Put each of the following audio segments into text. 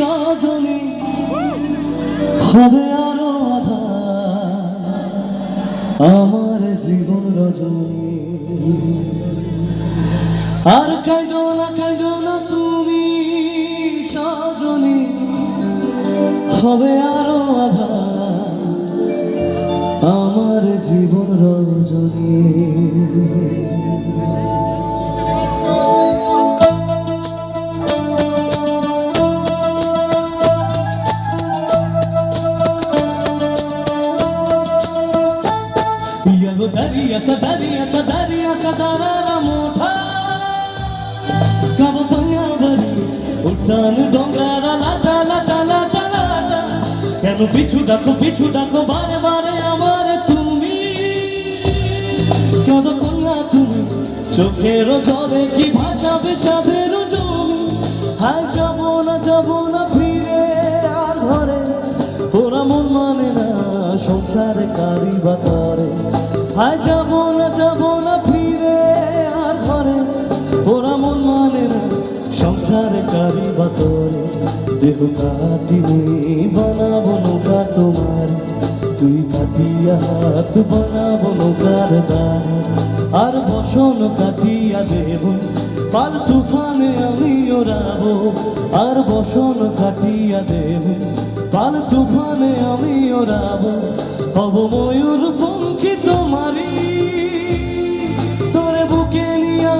সজনী হবে আরও আমার জীবন রজনী। আর কাঁদো না কাঁদো না তুমি সজনী হবে আরও আধা। আমার জীবন রজনী। dariya sa dariya sa dariya sa darara मोठा गाव पायावरी উঠান ডোঙ্গারা লাটা লাটা লাটা লাটা কেন পিছু ডাকো পিছু ডাকো বারে বারে আমার তুমি কেন কন্যা তুমি চোখের জলে কি ভাসাবে চাঁদের জমি হায় যাবো না যাবো না ফিরে আর ঘরে তোরা মন মানে না সংসারে কারি বাতারে হায় যাব না যাব না ফিরে আর ঘরে, ওরা মন মানে না সংসারে কারি বাতরে। দেহ কাটিনি বানাবো নৌকা তোমার। তুই কাটিয়া হাত, বানাবো নৌকার দ্বারে আর বসন কাটিয়া দেব, পাল তুফানে আমি ওড়াবো। আর বসন কাটিয়া দেব, পাল তুফানে আমি ওড়াবো। হব ময়ূর পঙ্খী তোমারি তোরে বুকে নিয়া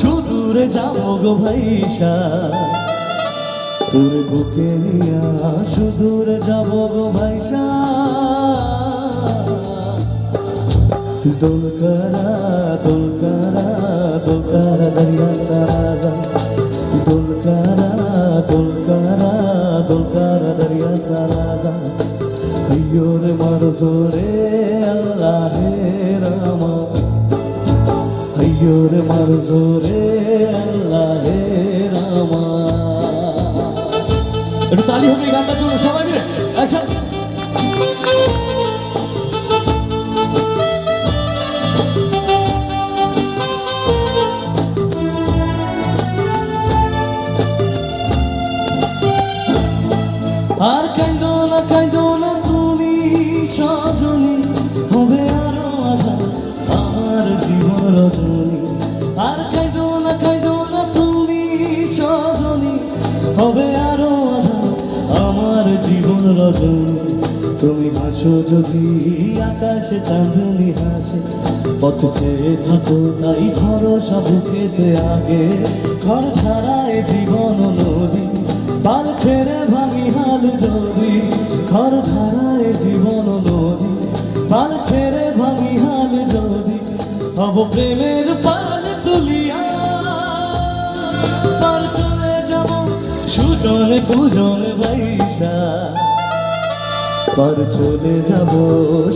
সুদূরে যাব গো ভাইসা। তোরে বুকে নিয়া সুদূরে যাব গো ভাইসা। দোলকারা দোলকারা দোলকারা দরিয়া সারাজা। দোলকারা দোলকারা দোলকারা দরিয়া সারাজা। জোর মারো, জোরে আল্লাহ রাম হাইয়োর মারো, জোরে আল্লাহ রাম একটু তালি হবে গানটা জন্য, সবাই মিলে একসাথে আর কাইন্দো না, কাইন্দো রজনী আর কাঁদো না কাঁদো না তুমি সজনী। হবে আরও আমার জীবন রজনী। তুমি হাসো যদি আকাশে, চাঁদনি হাসে। পথ ছেড়ে থাকো, তাই ভরসা বুকেতে আগে। ঘর ছাড়ায় জীবন নদী, পাল ছেড়ে ভাঙি হাল যদি। ঘর ছাড়ায় জীবন নদী, পাল ছেড়ে ভাঙি হাল হব প্রেমের পাল তুলিয়া পার চলে যাব সুজন কুজন বাইসা পার চলে যাব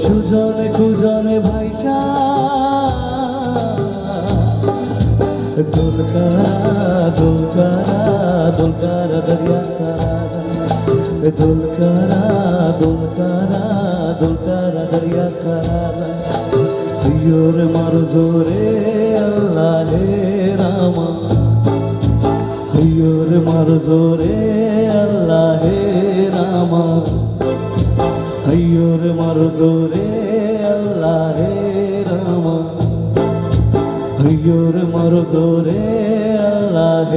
সুজন কুজন ভাইসা দোলকারা দোলকারা দোলকারা দরিয়া দোলকারা দোলকারা দোলকারা দরিয়া তুইয়োর মার জোরে আল্লাহ রামা। তুইয়োর মার জোরে আল্লাহ রামা। তুইয়োর মার জোরে আল্লাহ রামা। হইয়োর মর জোরে আল্লাহ